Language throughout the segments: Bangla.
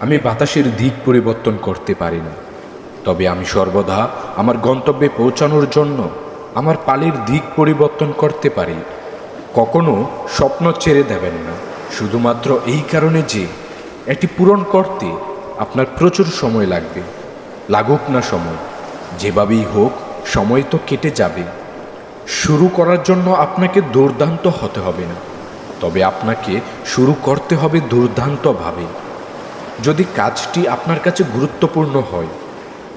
আমি বাতাসের দিক পরিবর্তন করতে পারি না। তবে আমি সর্বদা আমার গন্তব্যে পৌঁছানোর জন্য আমার পালির দিক পরিবর্তন করতে পারি। কখনো স্বপ্ন ছেড়ে দেবেন না। শুধুমাত্র এই কারণে যে এটি পূরণ করতে আপনার প্রচুর সময় লাগবে। লাগুক না সময়, যেভাবেই হোক, সময় তো কেটে যাবে। শুরু করার জন্য আপনাকে দুর্দান্ত হতে হবে না। তবে আপনাকে শুরু করতে হবে দুর্দান্তভাবে। যদি কাজটি আপনার কাছে গুরুত্বপূর্ণ হয়,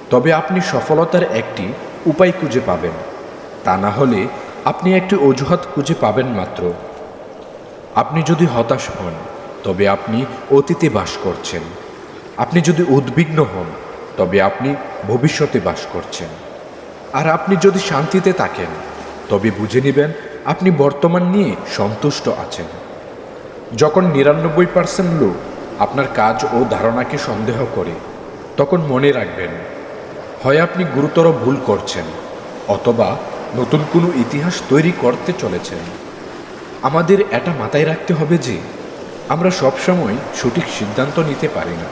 তবে আপনি সফলতার একটি উপায় খুঁজে পাবেন। তা না হলে আপনি একটি অজুহাত খুঁজে পাবেন মাত্র। আপনি যদি হতাশ হন, তবে আপনি অতীতে বাস করছেন। আপনি যদি উদ্বিগ্ন হন, তবে আপনি ভবিষ্যতে বাস করছেন। আর আপনি যদি শান্তিতে থাকেন, তবে বুঝে নেবেন আপনি বর্তমান নিয়ে সন্তুষ্ট আছেন। যখন নিরানব্বই পার্সেন্ট লোক আপনার কাজ ও ধারণাকে সন্দেহ করে, তখন মনে রাখবেন, হয় আপনি গুরুতর ভুল করছেন, অথবা নতুন কোনো ইতিহাস তৈরি করতে চলেছেন। আমাদের এটা মাথায় রাখতে হবে যে, আমরা সবসময় সঠিক সিদ্ধান্ত নিতে পারি না।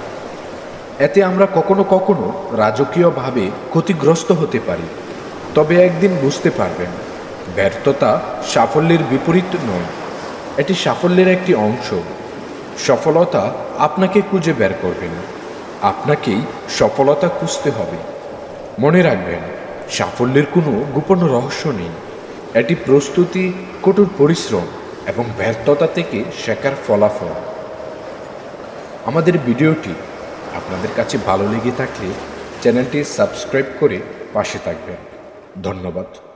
এতে আমরা কখনো কখনো রাজকীয়ভাবে ক্ষতিগ্রস্ত হতে পারি। তবে একদিন বুঝতে পারবেন ব্যর্থতা সাফল্যের বিপরীত নয়। এটি সাফল্যের একটি অংশ। সফলতা আপনাকে খুঁজে বের করবে না। আপনাকেই সফলতা খুঁজতে হবে। মনে রাখবেন, সাফল্যের কোনো গোপন রহস্য নেই। এটি প্রস্তুতি, কঠোর পরিশ্রম এবং ব্যর্থতা থেকে শেখার ফলাফল। আমাদের ভিডিওটি আপনাদের কাছে ভালো লেগে থাকলে চ্যানেলটি সাবস্ক্রাইব করে পাশে থাকবেন। ধন্যবাদ।